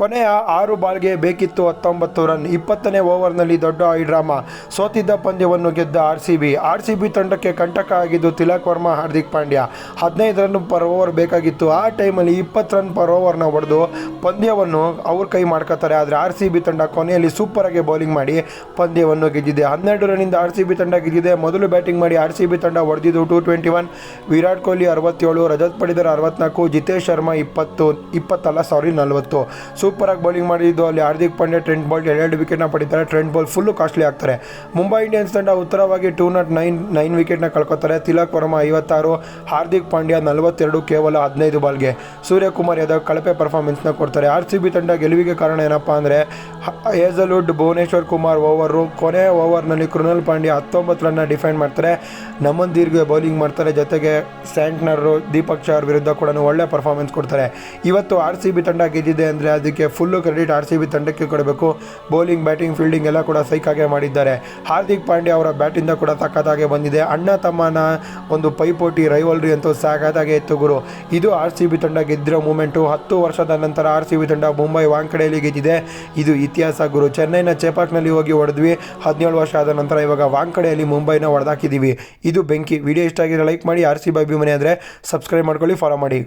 ಕೊನೆಯ ಆರು ಬಾಲ್ಗೆ ಬೇಕಿತ್ತು ಹತ್ತೊಂಬತ್ತು ರನ್. ಇಪ್ಪತ್ತನೇ ಓವರ್ನಲ್ಲಿ ದೊಡ್ಡ ಹೈಡ್ರಾಮಾ ಸೋತಿದ್ದ ಪಂದ್ಯವನ್ನು ಗೆದ್ದ R C B R C B ತಂಡಕ್ಕೆ ಕಂಟಕ ಆಗಿದ್ದು ತಿಲಕ್ ವರ್ಮಾ, ಹಾರ್ದಿಕ್ ಪಾಂಡ್ಯ. ಹದಿನೈದು ರನ್ ಪರ್ ಓವರ್ ಬೇಕಾಗಿತ್ತು. ಆ ಟೈಮಲ್ಲಿ ಇಪ್ಪತ್ತು ರನ್ ಪರ್ ಓವರ್ನ ಹೊಡೆದು ಪಂದ್ಯವನ್ನು ಅವ್ರ ಕೈ ಮಾಡ್ಕೋತಾರೆ. ಆದರೆ ಆರ್ ಸಿ ಬಿ ತಂಡ ಕೊನೆಯಲ್ಲಿ ಸೂಪರಾಗಿ ಬೌಲಿಂಗ್ ಮಾಡಿ ಪಂದ್ಯವನ್ನು ಗೆದ್ದಿದೆ. ಹನ್ನೆರಡು ರನ್ನಿಂದ ಆರ್ ಸಿ ಬಿ ತಂಡ ಗೆದ್ದಿದೆ. ಮೊದಲು ಬ್ಯಾಟಿಂಗ್ ಮಾಡಿ ಆರ್ ಸಿ ಬಿ ತಂಡ ಹೊಡೆದಿದ್ದು two twenty one. Virat Kohli ಅರವತ್ತೇಳು, ರಜತ್ ಪಡಿದರ್ ಅರವತ್ನಾಲ್ಕು, ಜಿತೇಶ್ ಶರ್ಮಾ ಇಪ್ಪತ್ತು, ಇಪ್ಪತ್ತಲ್ಲ, ಸಾರಿ ನಲವತ್ತು. ಸೂಪರಾಗಿ ಬೌಲಿಂಗ್ ಮಾಡಿದ್ದು ಅಲ್ಲಿ ಹಾರ್ದಿಕ್ ಪಾಂಡ್ಯ, ಟ್ರೆಂಟ್ ಬಾಲ್, ಎರಡು ವಿಕೆಟ್ನ ಪಡಿತಾರೆ. ಟ್ರೆಂಟ್ ಬಾಲ್ ಫುಲ್ಲು ಕಾಸ್ಟ್ಲಿ ಆಗ್ತಾರೆ. ಮುಂಬೈ ಇಂಡಿಯನ್ಸ್ ತಂಡ ಉತ್ತರವಾಗಿ ಟೂ ನಾಟ್ ನೈನ್ ನೈನ್ ವಿಕೆಟ್ನ ಕಳ್ಕೊತಾರೆ. ತಿಲಕ್ ವರ್ಮಾ ಐವತ್ತಾರು, ಹಾರ್ದಿಕ್ ಪಾಂಡ್ಯ ನಲವತ್ತೆರಡು ಕೇವಲ ಹದಿನೈದು ಬಾಲ್ಗೆ. ಸೂರ್ಯಕುಮಾರ್ ಯಾದವ್ ಕಳಪೆ ಪರ್ಫಾರ್ಮೆನ್ಸ್ನ ಕೊಡ್ತಾರೆ. ಆರ್ ಸಿ ಬಿ ತಂಡ ಗೆಲುವಿಗೆ ಕಾರಣ ಏನಪ್ಪ ಅಂದರೆ ಹೇಸಲ್ವುಡ್ ಭುವನೇಶ್ವರ್ ಕುಮಾರ್ ಓವರು ಕೊನೆ ಓವರ್ನಲ್ಲಿ ಕೃನಲ್ ಪಾಂಡ್ಯ ಹತ್ತೊಂಬತ್ತು ರನ್ನ ಡಿಫೆಂಡ್ ಮಾಡ್ತಾರೆ. ನಮನ್ ದೀರ್ಘ ಬೌಲಿಂಗ್ ಮಾಡ್ತಾರೆ. ಜೊತೆಗೆ ಸ್ಯಾಂಟ್ನರು ದೀಪಕ್ ಚಾರ್ ವಿರುದ್ಧ ಕೂಡ ಒಳ್ಳೆ ಪರ್ಫಾರ್ಮೆನ್ಸ್ ಕೊಡ್ತಾರೆ. ಇವತ್ತು ಆರ್ ಸಿ ಬಿ ತಂಡ ಗೆದ್ದಿದೆ ಅಂದರೆ, ಅದಕ್ಕೆ full credit R C B ತಂಡಕ್ಕೆ ಕೊಡಬೇಕು. ಬೌಲಿಂಗ್, ಬ್ಯಾಟಿಂಗ್, ಫೀಲ್ಡಿಂಗ್ ಎಲ್ಲ ಕೂಡ ಸೈಕಾಗೆ ಮಾಡಿದ್ದಾರೆ. ಹಾರ್ದಿಕ್ ಪಾಂಡ್ಯ ಅವರ ಬ್ಯಾಟಿಂದ ಕೂಡ ಸಖತ್ತಾಗೆ ಬಂದಿದೆ. ಅಣ್ಣ ತಮ್ಮನ ಒಂದು ಪೈಪೋಟಿ ರೈವಲ್ರಿ ಅಂತೂ ಸಾಕಾದಾಗೆ ಇತ್ತು ಗುರು. ಇದು ಆರ್ ಸಿ ಬಿ ತಂಡ ಗೆದ್ದಿರೋ ಮೂಮೆಂಟು ಹತ್ತು ವರ್ಷದ ನಂತರ ಆರ್ ಸಿ ಬಿ ತಂಡ ಮುಂಬೈ ವಾಂಕಡೆಯಲ್ಲಿ ಗೆದ್ದಿದೆ. ಇದು ಇತಿಹಾಸ ಗುರು. ಚೆನ್ನೈನ ಚೇಪಾಕ್ನಲ್ಲಿ ಹೋಗಿ ಹೊಡೆದ್ವಿ. ಹದಿನೇಳು ವರ್ಷ ಆದ ನಂತರ ಇವಾಗ ವಾಂಕಡೆಯಲ್ಲಿ ಮುಂಬೈನ ಹೊಡೆದಾಕಿದ್ದೀವಿ ಇದು ಬೆಂಕಿ. ವಿಡಿಯೋ ಇಷ್ಟ ಆಗಿದ್ರೆ ಲೈಕ್ ಮಾಡಿ, ಆರ್ ಸಿ ಬಿ ಅಭಿಮಾನಿ ಆದರೆ ಸಬ್ಸ್ಕ್ರೈಬ್ ಮಾಡ್ಕೊಳ್ಳಿ ಫಾಲೋ ಮಾಡಿ.